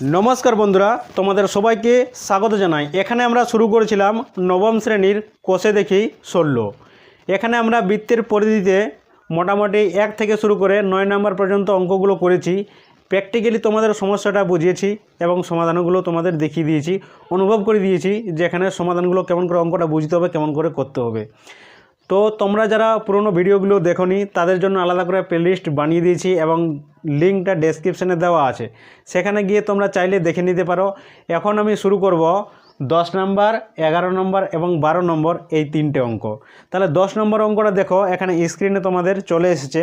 নমস্কার বন্ধুরা, তোমাদের সবাইকে স্বাগত জানাই। এখানে আমরা শুরু করেছিলাম নবম শ্রেণির কোষে দেখি ষোল। এখানে আমরা বৃত্তের পরিধিতে মোটামুটি এক থেকে শুরু করে নয় নম্বর পর্যন্ত অঙ্কগুলো করেছি। প্র্যাকটিক্যালি তোমাদের সমস্যাটা বুঝিয়েছি এবং সমাধানগুলো তোমাদের দেখিয়ে দিয়েছি, অনুভব করে দিয়েছি যে এখানে সমাধানগুলো কেমন করে অঙ্কটা বুঝতে হবে, কেমন করে করতে হবে। তো তোমরা যারা পুরনো ভিডিওগুলো দেখোনি, তাদের জন্য আলাদা করে প্লেলিস্ট বানিয়ে দিয়েছি এবং লিঙ্কটা ডেসক্রিপশানে দেওয়া আছে। সেখানে গিয়ে তোমরা চাইলে দেখে নিতে পারো। এখন আমি শুরু করব দশ নম্বর, এগারো নম্বর এবং বারো নম্বর এই তিনটে অঙ্ক। তাহলে দশ নম্বর অঙ্কটা দেখো, এখানে স্ক্রিনে তোমাদের চলে এসেছে।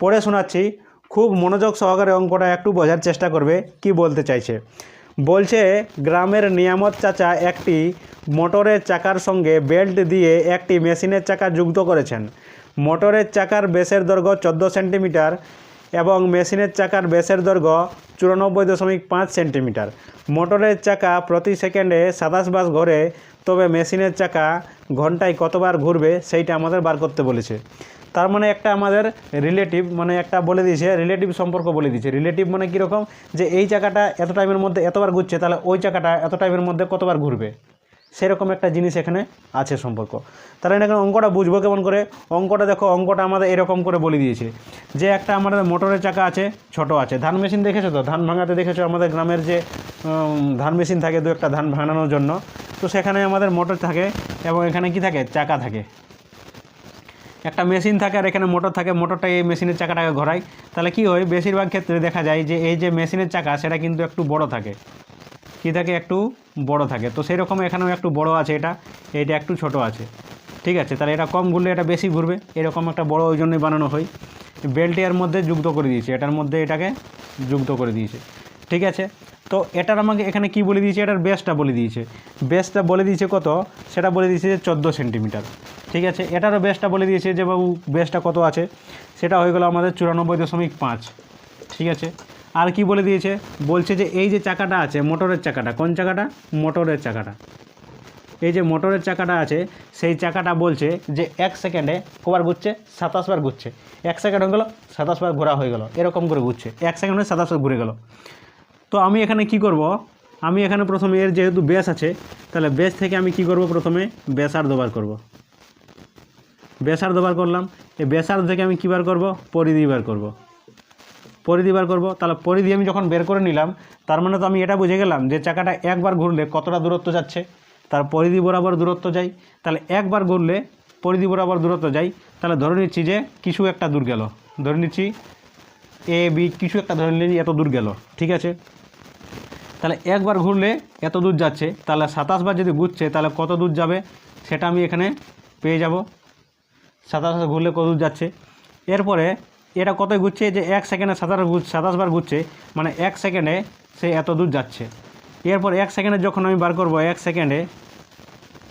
পড়ে শোনাচ্ছি, খুব মনোযোগ সহকারে অঙ্কটা একটু বোঝার চেষ্টা করবে, কি বলতে চাইছে? বলছে, গ্রামের নিয়ামত চাচা একটি মোটরের চাকার সঙ্গে বেল্ট দিয়ে একটি মেশিনের চাকা যুক্ত করেছেন। মোটরের চাকার বেসের দৈর্ঘ্য চোদ্দ সেন্টিমিটার এবং মেশিনের চাকার বেসের দৈর্ঘ্য চুরানব্বই দশমিক পাঁচ সেন্টিমিটার। মোটরের চাকা প্রতি সেকেন্ডে সাতাশ বাস ঘোরে তবে মেশিনের চাকা ঘন্টায় কতবার ঘুরবে সেইটা আমাদের বার করতে বলেছে। তার মানে একটা আমাদের রিলেটিভ মানে একটা বলে দিয়েছে রিলেটিভ সম্পর্ক বলে দিয়েছে। রিলেটিভ মানে কীরকম যে এই চাকাটা এত টাইমের মধ্যে এতবার ঘুরছে, তাহলে ওই চাকাটা এত টাইমের মধ্যে কতবার ঘুরবে? সেরকম একটা জিনিস এখানে আছে সম্পর্ক। তাহলে এখানে অঙ্কটা বুঝব কেমন করে? অঙ্কটা দেখো, অঙ্কটা আমাদের এরকম করে বলে দিয়েছে। যে একটা আমাদের মোটরের চাকা আছে, ছোট আছে। ধান মেশিন দেখেছ তো? ধান ভাঙাতে দেখেছ আমাদের গ্রামের যে ধান মেশিন থাকে, দু একটা ধান ভাঙানোর জন্য। তো সেখানে আমাদের মোটর থাকে এবং এখানে কি থাকে? চাকা থাকে। একটা মেশিন থাকে আর এখানে মোটর থাকে, মোটরটা এই মেশিনের চাকাটাকে ঘোরায়। তাহলে কি হয়? বেশিরভাগ ক্ষেত্রে দেখা যায় যে, এই যে মেশিনের চাকা, সেটা কিন্তু একটু বড় থাকে। কী থাকে একটু বড় থাকে। তো সেই রকম এখানেও একটু বড় আছে এটা এটা একটু ছোট আছে। ঠিক আছে, তাহলে এটা কম ঘুরলে এটা বেশি ঘুরবে। এরকম একটা বড় ওই জন্যই বানানো হয়। বেল্টে এর মধ্যে যুক্ত করে দিয়েছে, এটার মধ্যে এটাকে যুক্ত করে দিয়েছে। ঠিক আছে, তো এটার আমাকে এখানে কি বলে দিয়েছে? এটার বেসটা বলে দিয়েছে। বেসটা বলে দিয়েছে কত? সেটা বলে দিয়েছে যে চোদ্দ সেন্টিমিটার। ঠিক আছে, এটারও বেসটা বলে দিয়েছে যে বাবু, বেসটা কত আছে? সেটা হয়ে গেলো আমাদের চুরানব্বই দশমিক পাঁচ। ঠিক আছে আর কি বলে দিয়েছে? বলছে যে এই যে চাকাটা আছে, মোটরের চাকাটা, কোন চাকাটা? মোটরের চাকাটা। এই যে মোটরের চাকাটা আছে, সেই চাকাটা বলছে যে এক সেকেন্ডে কবার ঘুরছে সাতাশবার ঘুরছে। এক সেকেন্ড হয়ে গেলো সাতাশবার ঘোরা হয়ে গেল, এরকম করে ঘুরছে। এক সেকেন্ডে সাতাশ বার ঘুরে গেল। তো আমি এখানে কি করব? আমি এখানে প্রথমে এর যেহেতু বেস আছে, তাহলে বেস থেকে আমি কি করব প্রথমে? বেসার দোবার করব। বেসার দোবার করলাম, এই বেসার থেকে আমি কী বার করব? পরিধি বার করব। পরিধি বার করব। তাহলে পরিধি আমি যখন বের করে নিলাম, তার মানে তো আমি এটা বুঝে গেলাম যে চাকাটা একবার ঘুরলে কতটা দূরত্ব যাচ্ছে। তার পরিধি বরাবর দূরত্ব যাই, তাহলে একবার ঘুরলে পরিধি বরাবর দূরত্ব যাই। তাহলে ধরে নিচ্ছি যে কিছু একটা দূর গেল। ধরে নিচ্ছি এ বি কিছু একটা ধরে নিলে এত দূর গেল, ঠিক আছে? তাহলে একবার ঘুরলে এত দূর যাচ্ছে, তাহলে সাতাশ বার যদি ঘুরছে, তাহলে কত দূর যাবে সেটা আমি এখানে পেয়ে যাব। সাতাশ ঘুরলে কত দূর যাচ্ছে? এরপরে এটা কত ঘুরছে? যে এক সেকেন্ডে সাতাশ সাতাশ বার ঘুরছে মানে এক সেকেন্ডে সে এত দূর যাচ্ছে। এরপর এক সেকেন্ডে যখন আমি বার করব, এক সেকেন্ডে,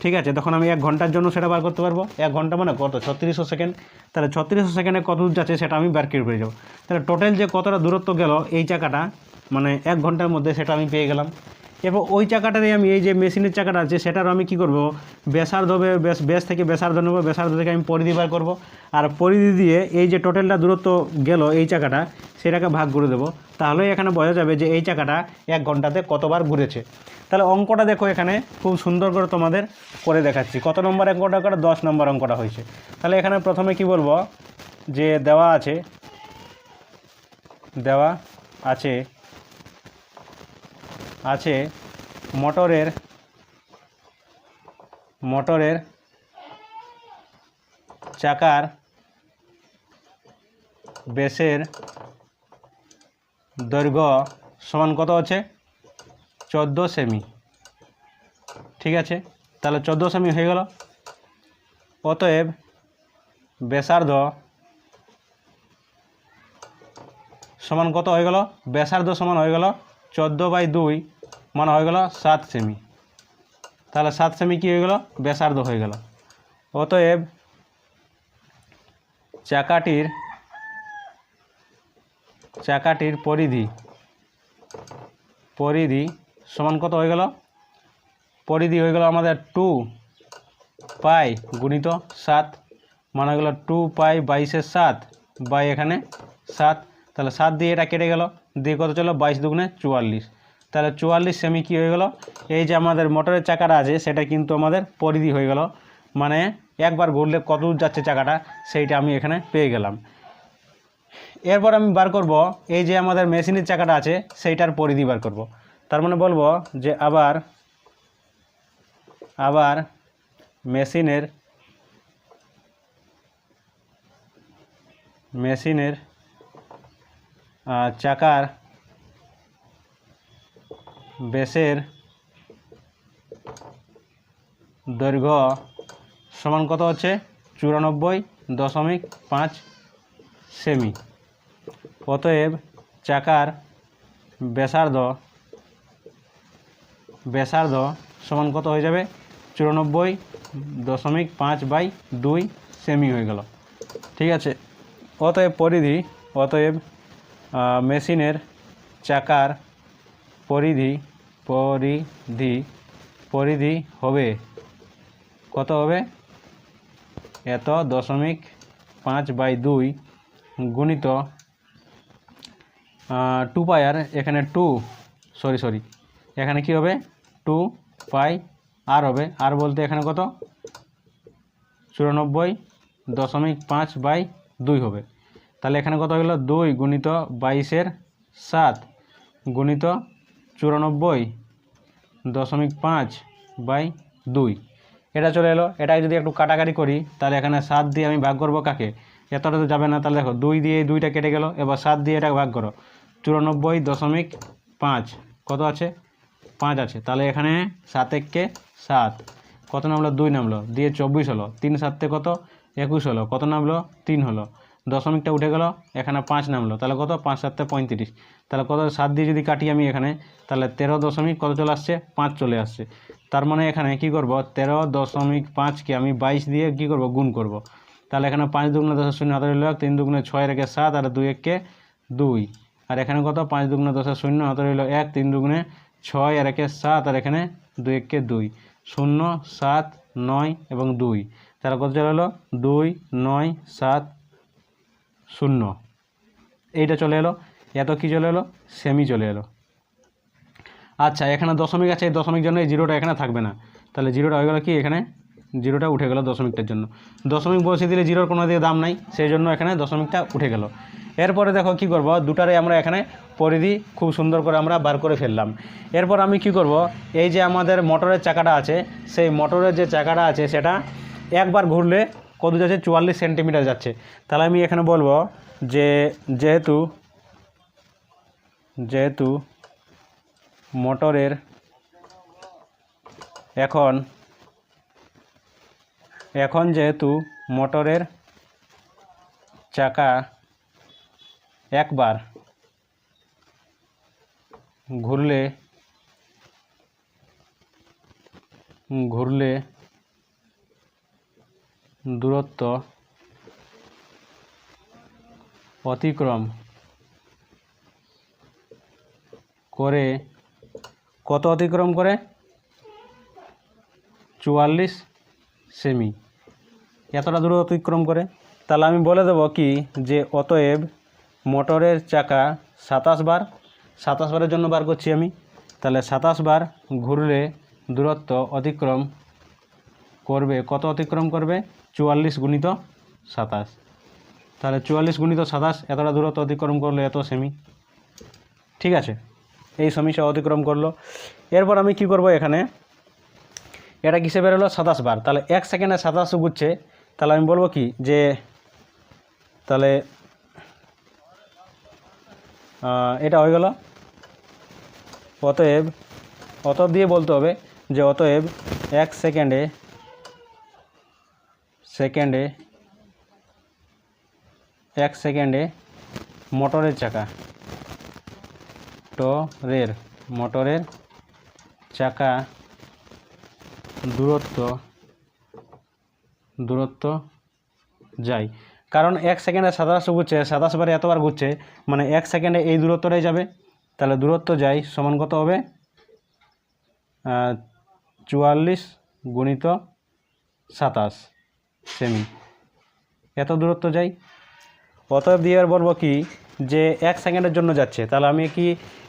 ঠিক আছে, তখন আমি এক ঘণ্টার জন্য সেটা বার করতে পারব। এক ঘণ্টা মানে কত? ছত্রিশশো সেকেন্ড। তাহলে ছত্রিশশো সেকেন্ডে কত দূর যাচ্ছে সেটা আমি বার করে পেয়ে যাব তাহলে টোটাল যে কতটা দূরত্ব গেল, এই চাকাটা মানে এক ঘণ্টার মধ্যে সেটা আমি পেয়ে গেলাম। এরপর ওই চাকাটারে আমি এই যে মেশিনের চাকাটা আছে সেটার আমি কি করব? বেশ বেশ থেকে বেসার্ধ নেব বেসার্ধ থেকে আমি পরিধি বার করব। আর পরিধি দিয়ে এই যে টোটালটা দূরত্ব গেল এই চাকাটা, সেটাকে ভাগ করে দেবো। তাহলেই এখানে বোঝা যাবে যে এই চাকাটা এক ঘন্টাতে কতবার ঘুরেছে। তাহলে অঙ্কটা দেখো এখানে, খুব সুন্দর করে তোমাদের করে দেখাচ্ছি। কত নম্বর অঙ্কটা করে? দশ নম্বর অঙ্কটা হয়েছে। তাহলে এখানে প্রথমে কি বলব? যে দেওয়া আছে দেওয়া আছে আছে মোটরের মোটরের চাকার বেসের দৈর্ঘ্য সমান কত আছে? চোদ্দ সেমি। ঠিক আছে? তাহলে চোদ্দ সেমি হয়ে গেল। অতএব ব্যাসার্ধ সমান কত হয়ে গেল? ব্যাসার্ধ সমান হয়ে গেল চোদ্দ বাই দুই মানে হয়ে গেল সাত সেমি। তাহলে সাত সেমি কী হয়ে গেল? ব্যাসার্ধ হয়ে গেল। অতএব চাকাটির চাকাটির পরিধি পরিধি সমান কত হয়ে গেল? পরিধি হয়ে গেল আমাদের টু পাই গুণিত সাত মানে গেল টু পাই বাইশে সাত, বাই এখানে সাত। তাহলে সাত দিয়ে এটা কেটে গেল। দিয়ে কত চলো? বাইশ দুগুণে চুয়াল্লিশ। তাহলে চুয়াল্লিশ সেমি কী হয়ে গেল? এই যে আমাদের মোটরের চাকাটা আছে, সেটা কিন্তু আমাদের পরিধি হয়ে গেল। মানে একবার ঘুরলে কত দূর যাচ্ছে চাকাটা, সেইটা আমি এখানে পেয়ে গেলাম। এরপর আমি বার করব, এই যে আমাদের মেশিনের চাকাটা আছে, সেইটার পরিধি বার করব। তার মানে বলব যে আবার আবার মেশিনের মেশিনের চাকার বেসের দৈর্ঘ্য সমান কত হচ্ছে? চুরানব্বই দশমিক পাঁচ সেমি। অতএব চাকার ব্যাসার্ধ ব্যাসার্ধ সমান কত হয়ে যাবে? চুরানব্বই দশমিক পাঁচ বাই দুই সেমি হয়ে গেল। ঠিক আছে? অতএব পরিধি, অতএব মেশিনের চাকার পরিধি পরিধি পরিধি হবে। কত হবে? এত দশমিক পাঁচ বাই দুই গুণিত টু পাই আর এখানে টু সরি সরি এখানে কি হবে? টু পাই আর হবে। আর বলতে এখানে কত? চুরানব্বই দশমিক পাঁচ বাই দুই হবে। তাহলে এখানে কত হলো? দুই গুণিত বাইশের সাত গুণিত চুরানব্বই দশমিক পাঁচ বাই দুই। এটা চলে এলো। এটাকে যদি একটু কাটাকাটি করি, তাহলে এখানে সাত দিয়ে আমি ভাগ করব কাকে? এতটা তো যাবে না। তাহলে দেখো, দুই দিয়ে দুইটা কেটে গেল। এবার সাত দিয়ে এটা ভাগ করো। চুরানব্বই দশমিক পাঁচ। কত আছে? পাঁচ আছে। তাহলে এখানে সাত এককে সাত। কত নামলো? দুই নামলো। দিয়ে চব্বিশ হলো। তিন সাতে কত? একুশ হলো। কত নামলো? তিন হলো। দশমিকটা উঠে গেল, এখানে পাঁচ নামলো, তাহলে কত? পাঁচ সাতে পঁয়ত্রিশ। তাহলে কত? সাত দিয়ে যদি কাটি আমি এখানে, তাহলে তেরো দশমিক কত চলে আসছে? পাঁচ চলে আসছে। তার মানে এখানে কি করব? তেরো দশমিক পাঁচকে আমি বাইশ দিয়ে কি করব? গুণ করব। তাহলে এখানে পাঁচ দুগুণে দশ শূন্য হাতে রইল, তিন দুগুণে ছয় রেখে সাত, আর দুই এককে দুই। আর এখানে কত? পাঁচ দুগুণে দশের শূন্য হাতে রইল এক, তিন দুগুণে ছয়, আর একে সাত, আর এখানে দুই এককে দুই। শূন্য, সাত, নয় এবং দুই। তাহলে কত চলে এলো? দুই, নয়, সাত শূন্য। এইটা চলে এলো, এত কি চলে এলো? সেমি চলে এলো। আচ্ছা এখানে দশমিক আছে, এই দশমিক জন্য এই জিরোটা এখানে থাকবে না। তাহলে জিরোটা হয়ে গেল কি এখানে? জিরোটা উঠে গেল দশমিকটার জন্য। দশমিক বসিয়ে দিলে জিরোর কোনো দিকে দাম নাই, সেই জন্য এখানে দশমিকটা উঠে গেল। এরপরে দেখো কি করব, দুটারে আমরা এখানে পরিধি খুব সুন্দর করে আমরা বার করে ফেললাম। এরপর আমি কি করব, এই যে আমাদের মোটরের চাকাটা আছে, সেই মোটরের যে চাকাটা আছে, সেটা একবার ঘুরলে কত যাচ্ছে চুয়াল্লিশ সেন্টিমিটার যাচ্ছে। তাহলে আমি এখানে বলব যে যেহেতু যেহেতু মোটরের এখন এখন যেহেতু মোটরের চাকা একবার ঘুরলে ঘুরলে দূরত্ব অতিক্রম করে কত অতিক্রম করে? চুয়াল্লিশ সেমি। এতটা দূর অতিক্রম করে। তাহলে আমি বলে দেবো কি যে অতএব মোটরের চাকা সাতাশ বার, সাতাশ বারের জন্য বার করছি আমি। তাহলে সাতাশ বার ঘুরলে দূরত্ব অতিক্রম করবে। কত অতিক্রম করবে? চুয়াল্লিশ গুণিত সাতাশ। তাহলে চুয়াল্লিশ গুণিত সাতাশ, এতটা দূরত্ব অতিক্রম করল এত সেমি। ঠিক আছে? এই সমস্যা অতিক্রম করল। এরপর আমি কি করব এখানে? এটা কিসে বেরোলো? সাতাশ বার। তাহলে এক সেকেন্ডে সাতাশ ঘুরছে তাহলে আমি বলব কি? যে তাহলে এটা হয়ে গেল। অতএব অতএব দিয়ে বলতে হবে যে অতএব এক সেকেন্ডে সেকেন্ডে, এক সেকেন্ডে মোটরের চাকা। টরের, মোটরের চাকা দূরত্ব দূরত্ব যায়। কারণ এক সেকেন্ডে সাতাশ ঘুরছে সাতাশ বারে এতবার ঘুরছে মানে এক সেকেন্ডে এই দূরত্বটাই যাবে। তাহলে দূরত্ব যায়, সমান কত হবে? চুয়াল্লিশ গুণিত সাতাশ। সেমি। এত দূরত্ব যাই। অতএব দিয়ে আর বলব কি যে এক সেকেন্ডের জন্য যাচ্ছে। তাহলে আমি কি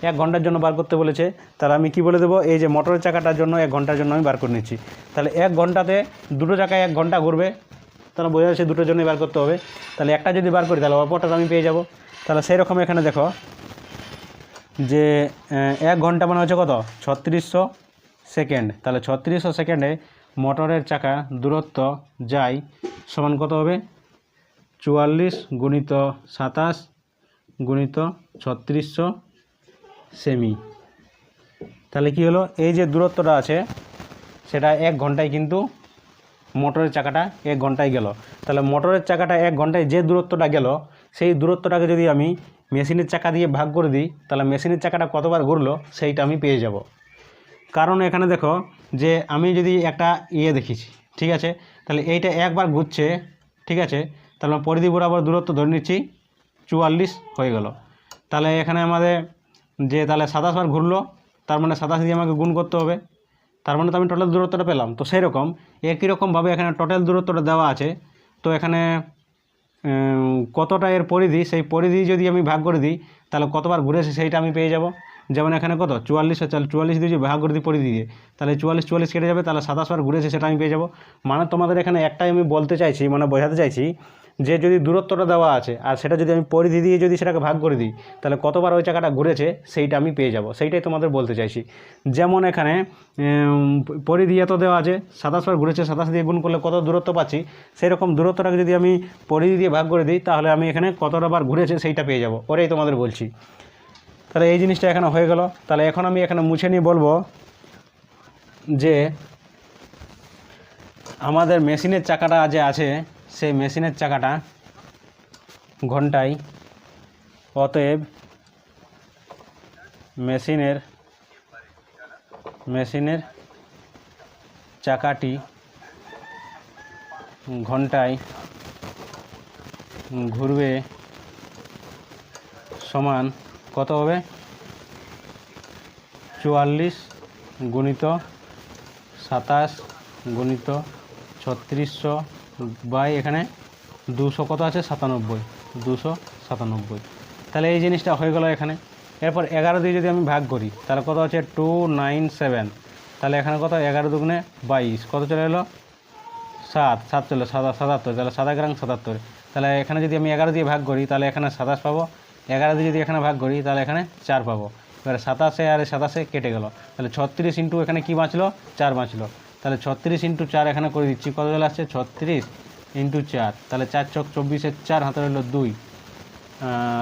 এক ঘণ্টার জন্য বার করতে বলেছে? তাহলে আমি কি বলে দেবো? এই যে মোটরের চাকাটার জন্য এক ঘণ্টার জন্য আমি বার করে নিচ্ছি। তাহলে এক ঘন্টাতে দুটো চাকায় এক ঘণ্টা ঘুরবে। তাহলে বোঝা যাচ্ছে দুটোর জন্যই বার করতে হবে। তাহলে একটা যদি বার করি, তাহলে অপরটা আমি পেয়ে যাব। তাহলে সেই রকম এখানে দেখো যে এক ঘণ্টা মানে হচ্ছে কত? ছত্রিশশো সেকেন্ড। তাহলে ছত্রিশশো সেকেন্ডে মোটরের চাকা দূরত্ব যায় সমান কত হবে? চুয়াল্লিশ গুণিত সাতাশ গুণিত ছত্রিশশো সেমি। তাহলে কি হলো? এই যে দূরত্বটা আছে, সেটা এক ঘন্টায় কিন্তু মোটরের চাকাটা এক ঘন্টায় গেল। তাহলে মোটরের চাকাটা এক ঘন্টায় যে দূরত্বটা গেল, সেই দূরত্বটাকে যদি আমি মেশিনের চাকা দিয়ে ভাগ করে দিই, তাহলে মেশিনের চাকাটা কতবার ঘুরলো, সেইটা আমি পেয়ে যাব। কারণ এখানে দেখো যে আমি যদি একটা ইয়ে দেখিছি, ঠিক আছে? তাহলে এইটা একবার ঘুরছে, ঠিক আছে? তাহলে পরিধি বরাবর দূরত্ব ধরে নিচ্ছি, চুয়াল্লিশ হয়ে গেল। তাহলে এখানে আমাদের যে তাহলে সাতাশ বার ঘুরলো, তার মানে সাতাশ দিয়ে আমাকে গুণ করতে হবে। তার মানে তো আমি টোটাল দূরত্বটা পেলাম। তো সেই রকম একই রকমভাবে এখানে টোটাল দূরত্বটা দেওয়া আছে? তো এখানে কতটা এর পরিধি? সেই পরিধি যদি আমি ভাগ করে দিই, তাহলে কতবার ঘুরেছি সেইটা আমি পেয়ে যাব? যেমন এখানে কত? চুয়াল্লিশ চাল চুয়াল্লিশ দিয়ে ভাগ করে দিই, পরিধি দিয়ে, তাহলে চুয়াল্লিশ চুয়াল্লিশ কেটে যাবে, তাহলে সাতাশ বার ঘুরেছে, সেটা আমি পেয়ে যাব। মানে তোমাদের এখানে একটাই আমি বলতে চাইছি মানে বোঝাতে চাইছি যে যদি দূরত্বটা দেওয়া আছে, আর সেটা যদি আমি পরিধি দিয়ে যদি সেটাকে ভাগ করে দিই, তাহলে কতবার ওই চাকাটা ঘুরেছে, সেইটা আমি পেয়ে যাব। সেইটাই তোমাদের বলতে চাইছি। যেমন এখানে পরিধি এত দেওয়া আছে, সাতাশ বার ঘুরেছে, সাতাশ দিয়ে গুণ করলে কত দূরত্ব পাচ্ছি সেই রকম দূরত্বটাকে যদি আমি পরিধি দিয়ে ভাগ করে দিই, তাহলে আমি এখানে কতটা বার ঘুরেছে, সেইটা পেয়ে যাব, ওটাই তোমাদের বলছি। তাহলে এই জিনিসটা এখানে হয়ে গেল। তাহলে এখন আমি এখানে মুছে নিয়ে বলব যে আমাদের মেশিনের চাকাটা যে আছে, সেই মেশিনের চাকাটা ঘন্টায় অতএব মেশিনের মেশিনের চাকাটি ঘন্টায় ঘুরবে সমান কত হবে? চুয়াল্লিশ গুণিত সাতাশ গুণিত ছত্রিশশো বাই এখানে দুশো কত আছে? সাতানব্বই। দুশো সাতানব্বই। তাহলে এই জিনিসটা হয়ে গেল এখানে। এরপর এগারো দিয়ে যদি আমি ভাগ করি, তাহলে কত আছে? Two nine seven. তাহলে এখানে কত? এগারো দুগুণে বাইশ। কত চলে এলো? সাত। সাত চলে সাদা সাতাত্তর। তাহলে সাদা গ্রাম সাতাত্তর। তাহলে এখানে যদি আমি এগারো দিয়ে ভাগ করি, তাহলে এখানে সাতাশ পাবো। এগারো দিয়ে যদি এখানে ভাগ করি, তাহলে এখানে চার পাবো। এবারে সাতাশে আর সাতাশে কেটে গেল। তাহলে ছত্রিশ ইন্টু এখানে কী বাঁচলো? চার বাঁচলো। তাহলে ছত্রিশ ইন্টু চার এখানে করে দিচ্ছি, কত চলে আসছে? ছত্রিশ ইন্টু চার। তাহলে চার চক চব্বিশের চার, হাতে রইল দুই।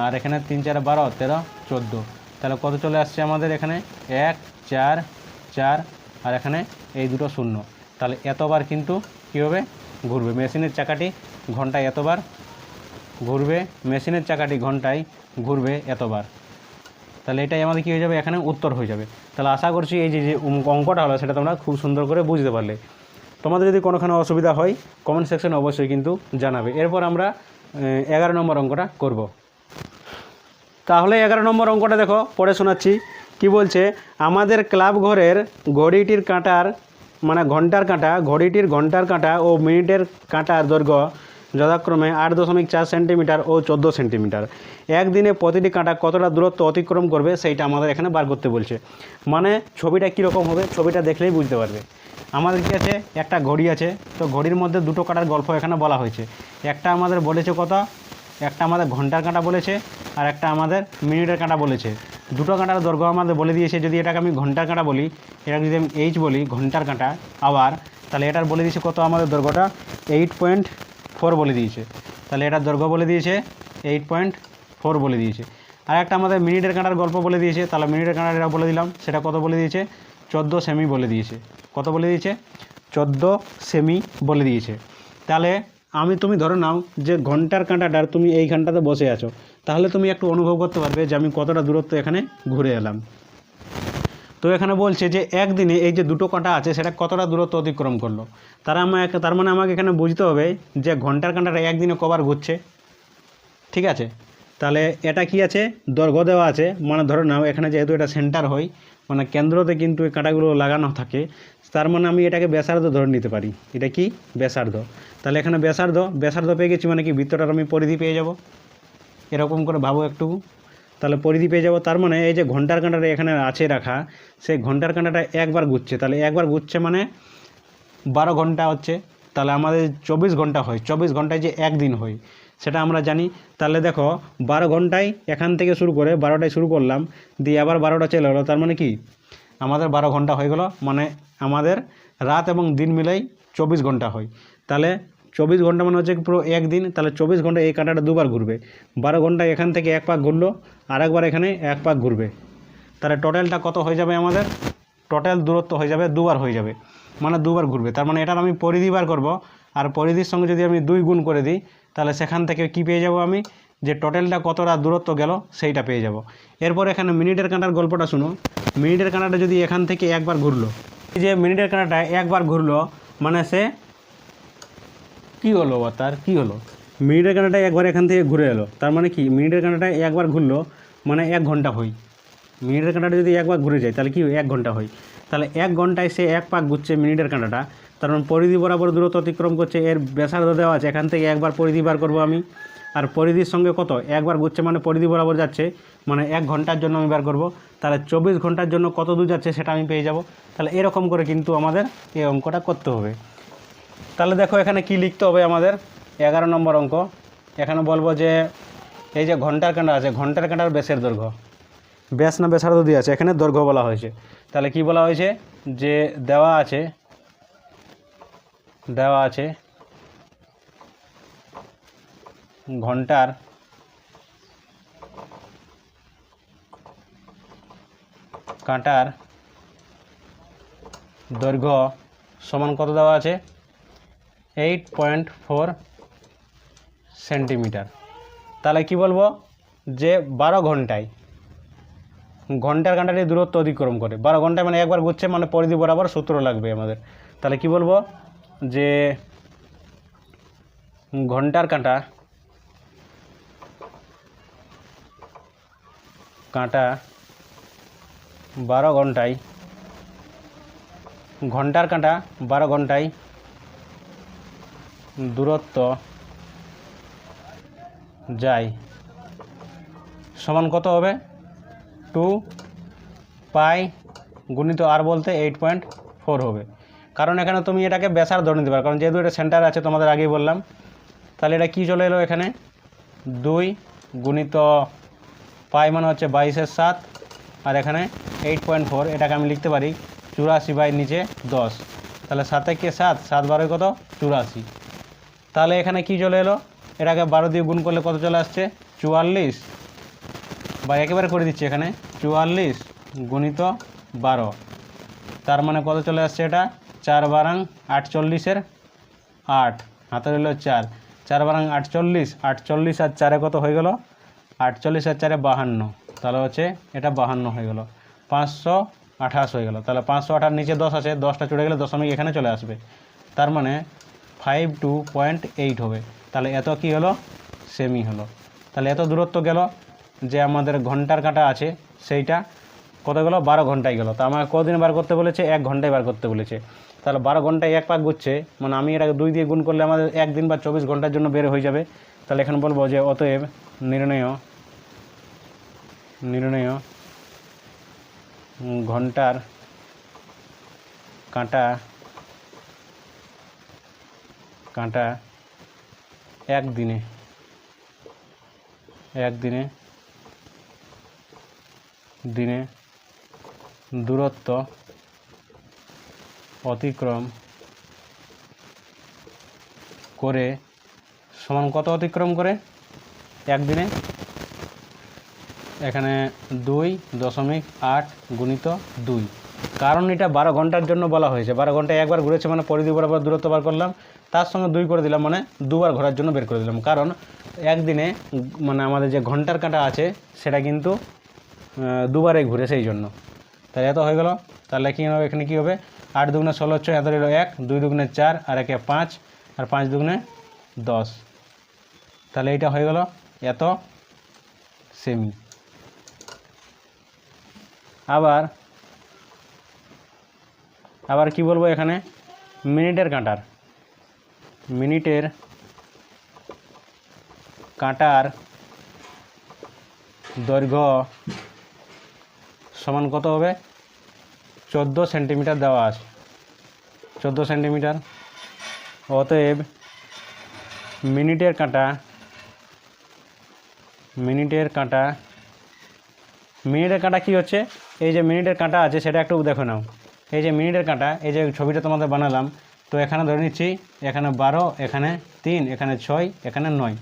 আর এখানে তিন চার বারো, তেরো, চোদ্দ। তাহলে কত চলে আসছে আমাদের এখানে? এক, চার চার, আর এখানে এই দুটো শূন্য। তাহলে এতবার কিন্তু কী হবে? ঘুরবে। মেশিনের চাকাটি ঘন্টায় এতবার ঘুরবে। মেশিনের চাকাটি ঘন্টায় ঘুরবে এতবার। তাহলে এটাই আমাদের কী হয়ে যাবে? এখানে উত্তর হয়ে যাবে। তাহলে আশা করছি এই যে যে অঙ্কটা হলো, সেটা তোমরা খুব সুন্দর করে বুঝতে পারলে। তোমাদের যদি কোনোখানে অসুবিধা হয় কমেন্ট সেকশনে অবশ্যই কিন্তু জানাবে। এরপর আমরা এগারো নম্বর অঙ্কটা করব। তাহলে এগারো নম্বর অঙ্কটা দেখো, পড়ে শোনাচ্ছি। কি বলছে? আমাদের ক্লাব ঘরের ঘড়িটির কাঁটার মানে ঘণ্টার কাঁটা, ঘড়িটির ঘণ্টার কাঁটা ও মিনিটের কাঁটার দৈর্ঘ্য যথাক্রমে আট দশমিক চার সেন্টিমিটার ও চোদ্দ সেন্টিমিটার। একদিনে প্রতিটি কাঁটা কতটা দূরত্ব অতিক্রম করবে সেইটা আমাদের এখানে বার করতে বলছে। মানে ছবিটা কীরকম হবে ছবিটা দেখলেই বুঝতে পারবে। আমাদের কি আছে? একটা ঘড়ি আছে। তো ঘড়ির মধ্যে দুটো কাঁটার গল্প এখানে বলা হয়েছে। একটা আমাদের বলেছে কত? একটা আমাদের ঘণ্টার কাঁটা বলেছে আর একটা আমাদের মিনিটের কাঁটা বলেছে। দুটো কাঁটার দৈর্ঘ্য আমাদের বলে দিয়েছে, যদি এটাকে আমি ঘণ্টার কাঁটা বলি, এটাকে যদি আমি এইচ বলি, ঘণ্টার কাঁটা, আবার তাহলে এটার বলে দিয়েছে কত আমাদের দৈর্ঘ্যটা? এইট পয়েন্ট ফোর বলে দিয়েছে। তাহলে এটার দৈর্ঘ্য বলে দিয়েছে এইট পয়েন্ট ফোর বলে দিয়েছে। আর একটা আমাদের মিনিটের কাঁটার গল্প বলে দিয়েছে, তাহলে মিনিটের কাঁটার এটা বলে দিলাম, সেটা কত বলে দিয়েছে? চোদ্দ সেমি বলে দিয়েছে। কত বলে দিয়েছে? চোদ্দ সেমি বলে দিয়েছে। তাহলে আমি তুমি ধরে নাও যে ঘণ্টার কাঁটাটার তুমি এই ঘন্টাতে বসে আছো, তাহলে তুমি একটু অনুভব করতে পারবে যে আমি কতটা দূরত্ব এখানে ঘুরে এলাম। তো এখানে বলছে যে একদিনে এই যে দুটো কাঁটা আছে, সেটা কতটা দূরত্ব অতিক্রম করল? তারা আমাকে তার মানে আমাকে এখানে বুঝতে হবে যে ঘণ্টার কাঁটাটা একদিনে কবার ঘুরছে। ঠিক আছে? তাহলে এটা কি আছে? দৈর্ঘ্য দেওয়া আছে। মানে ধরে নাও, এখানে যেহেতু এটা সেন্টার হয় মানে কেন্দ্রতে কিন্তু এই কাঁটাগুলো লাগানো থাকে। তার মানে আমি এটাকে ব্যাসার্ধ ধরে নিতে পারি। এটা কি? ব্যাসার্ধ। তাহলে এখানে ব্যাসার্ধ ব্যাসার্ধ পেয়ে গেছি মানে কি? বৃত্তটার আমি পরিধি পেয়ে যাব। এরকম করে ভাবো একটু তাহলে পরিধি পেয়ে যাব। তার মানে এই যে ঘণ্টার কাঁটাটা এখানে আছে রাখা, সেই ঘণ্টার কাঁটাটা একবার ঘুরছে তাহলে একবার ঘুরছে মানে বারো ঘণ্টা হচ্ছে। তাহলে আমাদের চব্বিশ ঘণ্টা হয়। চব্বিশ ঘন্টায় যে একদিন হয়, সেটা আমরা জানি। তাহলে দেখো, বারো ঘন্টায় এখান থেকে শুরু করে বারোটায় শুরু করলাম, দিয়ে আবার বারোটা চলে গেলো তার মানে কি? আমাদের বারো ঘণ্টা হয়ে গেলো। মানে আমাদের রাত এবং দিন মিলাই চব্বিশ ঘণ্টা হয়। তাহলে চব্বিশ ঘণ্টা মানে হচ্ছে পুরো একদিন তাহলে চব্বিশ ঘণ্টা এই কাঁটাটা দুবার ঘুরবে। বারো ঘণ্টা এখান থেকে এক পাক ঘুরলো আর একবার এখানে এক পাক ঘুরবে। তাহলে টোটালটা কত হয়ে যাবে আমাদের? টোটাল দূরত্ব হয়ে যাবে, দুবার হয়ে যাবে। মানে দুবার ঘুরবে। তার মানে এটার আমি পরিধি বার করব। আর পরিধির সঙ্গে যদি আমি দুই গুণ করে দিই, তাহলে সেখান থেকে কি পেয়ে যাব আমি? যে টোটালটা কতটা দূরত্ব গেল, সেইটা পেয়ে যাব। এরপর এখানে মিনিটের কাঁটার গল্পটা শুনো। মিনিটের কাঁটাটা যদি এখান থেকে একবার ঘুরলো, এই যে মিনিটের কাঁটাটা একবার ঘুরলো মানে সে কী হলো বা তার কী হলো? মিনিটের কাঁটাটা একবার এখান থেকে ঘুরে এলো। তার মানে কি? মিনিটের কাঁটাটা একবার ঘুরলো মানে এক ঘণ্টা হয় মিনিটের কাঁটাটা যদি একবার ঘুরে যায়, তাহলে কি? এক ঘণ্টা হয় তাহলে এক ঘন্টায় সে এক পাক ঘুরছে মিনিটের কাঁটাটা তার মানে পরিধি বরাবর দূরত্ব অতিক্রম করছে, এর ব্যাসার্ধ দেওয়া আছে। এখান থেকে একবার পরিধি বার করব আমি। আর পরিধির সঙ্গে কত? একবার ঘুরছে মানে পরিধি বরাবর যাচ্ছে মানে এক ঘণ্টার জন্য আমি বার করব। তাহলে চব্বিশ ঘণ্টার জন্য কত দূর যাচ্ছে সেটা আমি পেয়ে যাব। তাহলে এরকম করে কিন্তু আমাদের এই অঙ্কটা করতে হবে। তাহলে দেখো এখানে কি লিখতে হবে আমাদের? এগারো নম্বর অঙ্ক। এখানে বলব যে, এই যে ঘণ্টার কাঁটা আছে, ঘণ্টার কাঁটার ব্যাসের দৈর্ঘ্য। ব্যাস না ব্যাসার্ধ দিয়ে আছে, এখানে দৈর্ঘ্য বলা হয়েছে। তাহলে কি বলা হয়েছে? যে দেওয়া আছে দেওয়া আছে ঘণ্টার কাঁটার দৈর্ঘ্য সমান কত দেওয়া আছে? Eight point four centimetre. তাহলে কি বলব? যে বারো ঘন্টায়, ঘণ্টার কাঁটাটি দূরত্ব অতিক্রম করে। বারো ঘন্টায় মানে একবার ঘুরছে মানে পরিধি বরাবর সূত্র লাগবে আমাদের। তাহলে কি বলব? যে ঘণ্টার কাঁটা কাঁটা বারো ঘন্টায়, ঘণ্টার কাঁটা বারো ঘন্টায় দূরত্ব যাই। সমান কত হবে? টু পাই গুণিত আর বলতে এইট পয়েন্ট ফোর হবে। কারণ এখানে তুমি এটাকে বেসার ধরে নিতে পারো, কারণ যেহেতু এটা সেন্টার আছে তোমাদের আগেই বললাম, তাহলে এটা কি চলে এলো এখানে? দুই গুণিত পাই মানে হচ্ছে বাইশের সাত, আর এখানে এইট পয়েন্ট ফোর, এটাকে আমি লিখতে পারি চুরাশি বাই নিচে দশ। তাহলে সাতে কে সাত? সাত বারোয় কত? চুরাশি। তাহলে এখানে কি চলে এলো? এটাকে বারো দিয়ে গুণ করলে কত চলে আসছে? চুয়াল্লিশ। বা একেবারে করে দিচ্ছি এখানে। চুয়াল্লিশ গুণিত বারো। তার মানে কত চলে আসছে এটা? চার বারাং আটচল্লিশের আট। হাতে রইল চার। চার বারাং আটচল্লিশ আটচল্লিশ আর চারে কত হয়ে গেল? আটচল্লিশ আর চারে বাহান্ন। তাহলে হচ্ছে এটা বাহান্ন হয়ে গেল। পাঁচশো আঠাশ হয়ে গেল। তাহলে পাঁচশো আঠার নিচে দশ আছে। দশটা চড়ে গেলে দশমিক এখানে চলে আসবে। তার মানে ফাইভ টু পয়েন্ট এইট হবে। তাহলে এত কি হলো? সেমি হলো। তাহলে এত দূরত্ব গেল যে আমাদের ঘণ্টার কাঁটা আছে, সেইটা কত গেল? বারো ঘন্টায় গেল। তা আমাকে কদিন বার করতে বলেছে? এক ঘন্টায় বার করতে বলেছে। তাহলে বারো ঘন্টায় এক পাক ঘুরছে মানে আমি এটাকে দুই দিয়ে গুণ করলে আমাদের একদিন বা চব্বিশ ঘণ্টার জন্য বের হয়ে যাবে। তাহলে এখানে বলব যে অতএব নির্ণয় নির্ণয় ঘণ্টার কাঁটা কাঁটা একদিনে একদিনে, দিনে দূরত্ব অতিক্রম করে সমান কত অতিক্রম করে? একদিনে। এখানে দুই দশমিক আট গুণিত দুই। কারণ এটা বারো ঘণ্টার জন্য বলা হয়েছে। বারো ঘন্টায় একবার ঘুরেছে মানে পরিধি বরাবর দূরত্ব বার করলাম। তার সঙ্গে দুই করে দিলাম মানে দুবার ঘোরার জন্য বের করে দিলাম। কারণ একদিনে মানে আমাদের যে ঘণ্টার কাঁটা আছে, সেটা কিন্তু দুবারে ঘুরে সেই জন্য। তাহলে এত হয়ে গেল। তাহলে কী হবে এখানে কী হবে? আট দুগুণে ষোলো ছয় এত রইল এক, দুই দুগুণে চার, আর একে পাঁচ, আর পাঁচ দুগুণে দশ। তাহলে এইটা হয়ে গেল, এত সেমি আবার আবার কি বলব এখানে? মিনিটের কাঁটার। মিনিটের কাঁটার দৈর্ঘ্য সমান কত হবে? চোদ্দ সেন্টিমিটার দেওয়া আছে। চোদ্দ সেন্টিমিটার। অতএব মিনিটের কাঁটা মিনিটের কাঁটা মিনিটের কাঁটা কি হচ্ছে? এই যে মিনিটের কাঁটা আছে, সেটা একটু দেখো নাও। এই যে মিনিটের কাঁটা, এই যে ছবিটা তোমাদের বানালাম তো এখানে ধরে নিচ্ছি, এখানে বারো, এখানে তিন, এখানে ছয়, এখানে নয়।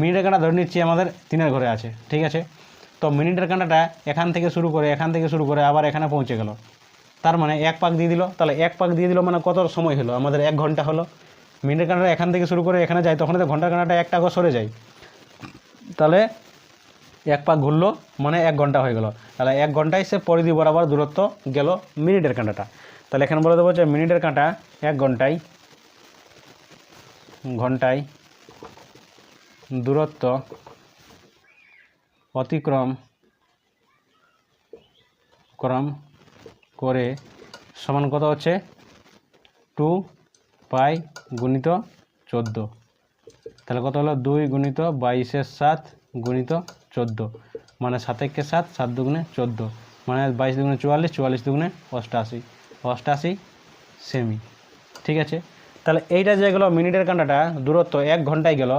মিনিটের কাঁটা ধরে নিচ্ছি আমাদের তিনের ঘরে আছে, ঠিক আছে? তো মিনিটের কাঁটাটা এখান থেকে শুরু করে, এখান থেকে শুরু করে আবার এখানে পৌঁছে গেল। তার মানে এক পাক দিয়ে দিল, তাহলে এক পাক দিয়ে দিল মানে কত সময় হলো? আমাদের এক ঘণ্টা হলো। মিনিটের কাঁটাটা এখান থেকে শুরু করে এখানে যায়, তখন তো ঘণ্টার কাঁটাটা একটা করে সরে যায়। তাহলে এক পাক ঘুরলো মানে এক ঘণ্টা হয়ে গেল। তাহলে এক ঘন্টায় সে পরিধি বরাবর দূরত্ব গেল মিনিটের কাঁটাটা। তাহলে এখানে বলে দেবো যে মিনিটের কাঁটা এক ঘন্টায় ঘন্টায় দূরত্ব অতিক্রম ক্রম করে সমান কত হচ্ছে? টু পাই গুণিত চোদ্দ। তাহলে কত হলো? দুই গুণিত বাইশের সাত গুণিত চোদ্দ। মানে সাত সাতেককে সাত সাত দুগুণে চোদ্দ। মানে বাইশ দুগুণে চুয়াল্লিশ চুয়াল্লিশ দুগুণে অষ্টাশি। অষ্টাশি সেমি ঠিক আছে? তাহলে এইটা যে গেলো মিনিটের কাঁটাটা দূরত্ব এক ঘন্টায় গেল।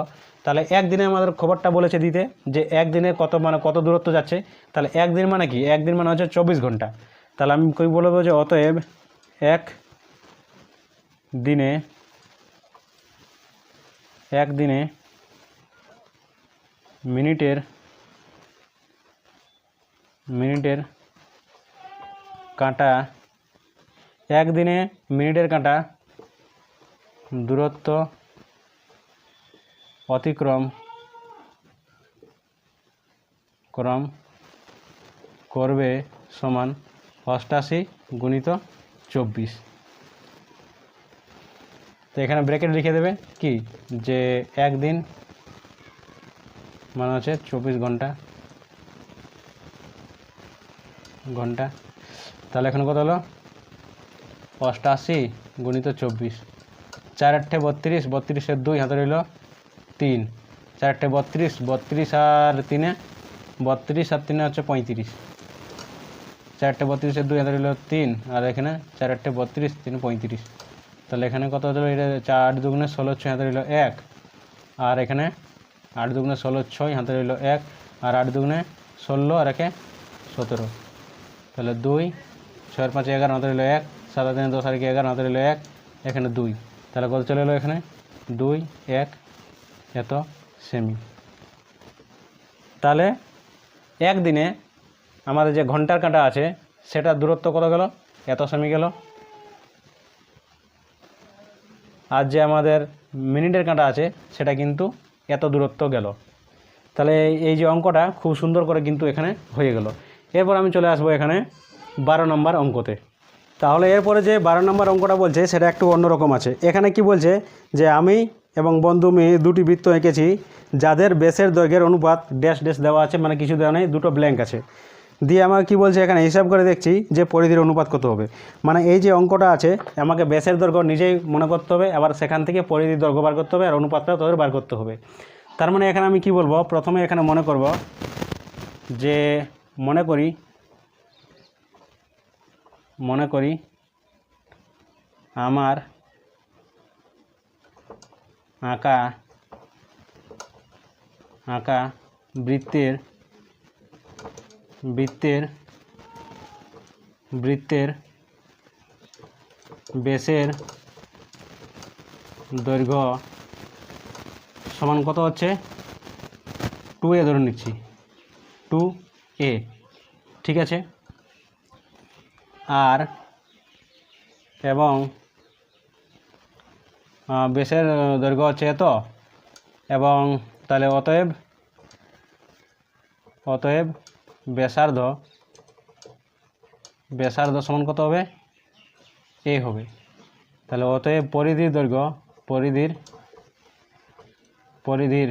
তাহলে একদিনে আমাদের খবরটা বলেছে দিতে, যে একদিনে কত মানে কত দূরত্ব যাচ্ছে। তাহলে একদিন মানে কি? একদিন মানে হচ্ছে চব্বিশ ঘণ্টা। তাহলে আমি কই বলব যে অতএব এক দিনে একদিনে মিনিটের মিনিটের কাঁটা একদিনে মিনিটের কাঁটা, দূরত্ব অতিক্রম ক্রম করবে সমান অষ্টাশি গুণিত চব্বিশ। তো এখানে ব্রেকেট লিখে দেবে কি? যে একদিন মানে হচ্ছে চব্বিশ ঘণ্টা। ঘণ্টা। তাহলে এখানে কত হলো? অষ্টাশি গুণিত চব্বিশ। চার আটটে বত্রিশ বত্রিশের দুই, হাতে রইল তিন। চার আটটে বত্রিশ বত্রিশ আর তিনে, বত্রিশ আর তিনে হচ্ছে পঁয়ত্রিশ। চারটে বত্রিশের দুই, হাতে রইল তিন, আর এখানে চার আটটে বত্রিশ, তিন, পঁয়ত্রিশ। তাহলে এখানে কত হলো এটা চার আট দুগুণে ষোলো, ছয়, হাতে রইল এক। আর এখানে আট দুগুণে ষোলো, ছয়, হাতে রইল এক। আর আট দুগুণে ষোলো, আর একে সতেরো। তাহলে দুই ছয়ের পাঁচ, এগারো, হাতে রইল এক। সাত আর দশ আর একে এগারো হাতে রইল এক, এখানে দুই। তাহলে কত চলে এলো এখানে? দুই, এক, এত সেমি। তাহলে একদিনে আমাদের যে ঘণ্টার কাঁটা আছে, সেটার দূরত্ব কত গেল? এত সেমি গেল। আর যে আমাদের মিনিটের কাঁটা আছে, সেটা কিন্তু এত দূরত্ব গেল। তাহলে এই যে অঙ্কটা খুব সুন্দর করে কিন্তু এখানে হয়ে গেল। এরপর আমি চলে আসব এখানে বারো নম্বর অঙ্কতে। তাহলে এরপরে যে বারো নম্বর অঙ্কটা বলছে, সেটা একটু অন্যরকম আছে। এখানে কি বলছে যে, আমি এবং বন্ধু মেয়ে দুটি বৃত্ত এঁকেছি, যাদের বেসের দৈর্ঘ্যের অনুপাত ড্যাশ ড্যাশ দেওয়া আছে মানে কিছু দেওয়া নেই, দুটো ব্ল্যাঙ্ক আছে। দিয়ে আমাকে কি বলছে, এখানে হিসাব করে দেখছি যে পরিধির অনুপাত কত হবে। মানে এই যে অঙ্কটা আছে, আমাকে বেসের দৈর্ঘ্য নিজেই মনে করতে হবে, আবার সেখান থেকে পরিধির দৈর্ঘ্য বার করতে হবে, আর অনুপাতটা তোদের বার করতে হবে। তার মানে এখানে আমি কি বলব, প্রথমে এখানে মনে করব যে, মনে করি মনে করি আমার আঁকা আঁকা বৃত্তের বৃত্তের বৃত্তের বেসের দৈর্ঘ্য সমান কত হচ্ছে? টু এ ধরে নিচ্ছি। টু এ ঠিক আছে? আর এবং বেশের দৈর্ঘ্য হচ্ছে এত। এবং তাহলে অতএব অতএব ব্যাসার্ধ ব্যাসার্ধ সমান কত হবে? এ হবে। তাহলে অতএব পরিধির দৈর্ঘ্য, পরিধির পরিধির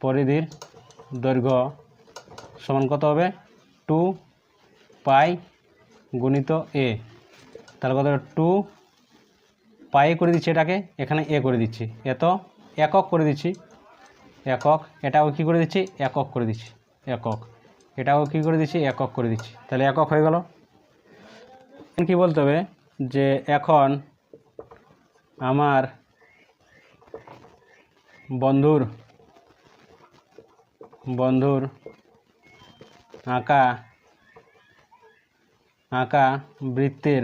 পরিধির দৈর্ঘ্য সমান কত হবে? টু পাই গুণিত এ তাহলে কত টু পাই করে দিচ্ছি এটাকে, এখানে এ করে দিচ্ছি। এত একক করে দিচ্ছি। একক, এটাও কী করে দিচ্ছি? একক করে দিচ্ছি। একক, এটাও কী করে দিচ্ছি? একক করে দিচ্ছি। তাহলে একক হয়ে গেল। কি বলতে হবে? যে এখন আমার বন্ধুর বন্ধুর আঁকা আঁকা বৃত্তের।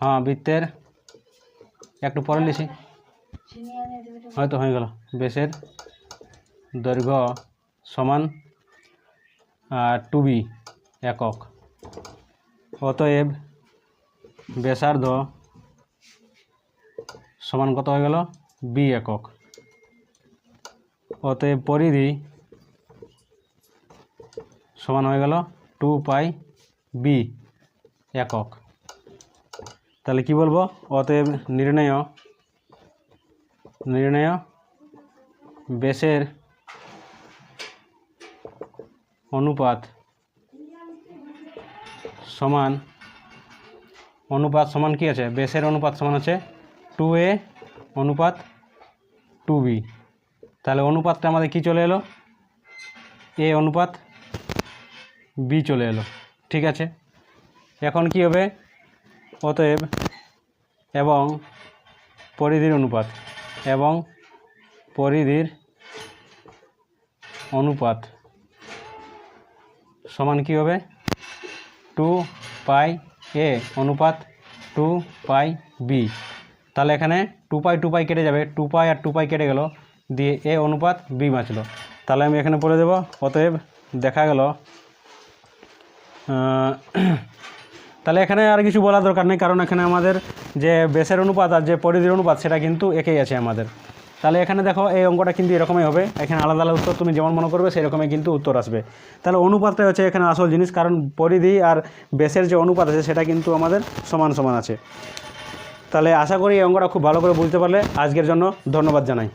হ্যাঁ বৃত্তের। একটু পরে লিখি। হয়তো হয়ে গেল। বেশের দৈর্ঘ্য সমান টু বি একক। অতএব ব্যাসার্ধ সমান কত হয়ে গেল? বি একক। অতএব পরিধি সমান হয়ে গেল টু পাই বি একক। তাহলে কি বলব? অতএব নির্ণয় নির্ণয় বেশের অনুপাত সমান অনুপাত সমান কি আছে? বেশের অনুপাত সমান আছে টু এ অনুপাত টু বি তাহলে অনুপাতটা আমাদের কি চলে এলো? এ অনুপাত বি চলে এলো। ঠিক আছে? এখন কি হবে? অতএব এবং পরিধির অনুপাত এবং পরিধির অনুপাত সমান কি হবে? টু পাই এ অনুপাত টু পাই বি তাহলে এখানে টু পাই টু পাই কেটে যাবে। টু পাই আর টু পাই কেটে গেল। দিয়ে এ অনুপাত বি বাঁচলো। তাহলে আমি এখানে বলে দেব। অতএব দেখা গেল তাহলে এখানে আর কিছু বলার দরকার নেই, কারণ এখানে আমাদের যে বেসের অনুপাত আর যে পরিধির অনুপাত সেটা কিন্তু একই আছে আমাদের। তাহলে এখানে দেখো, এই অঙ্কটা কিন্তু এরকমই হবে। এখানে আলাদা আলাদা উত্তর তুমি যেমন মনে করবে, সেরকমই কিন্তু উত্তর আসবে। তাহলে অনুপাতটা হচ্ছে এখানে আসল জিনিস, কারণ পরিধি আর বেসের যে অনুপাত আছে সেটা কিন্তু আমাদের সমান সমান আছে। তাহলে আশা করি এই অঙ্কটা খুব ভালো করে বুঝতে পারলে। আজকের জন্য ধন্যবাদ জানাই।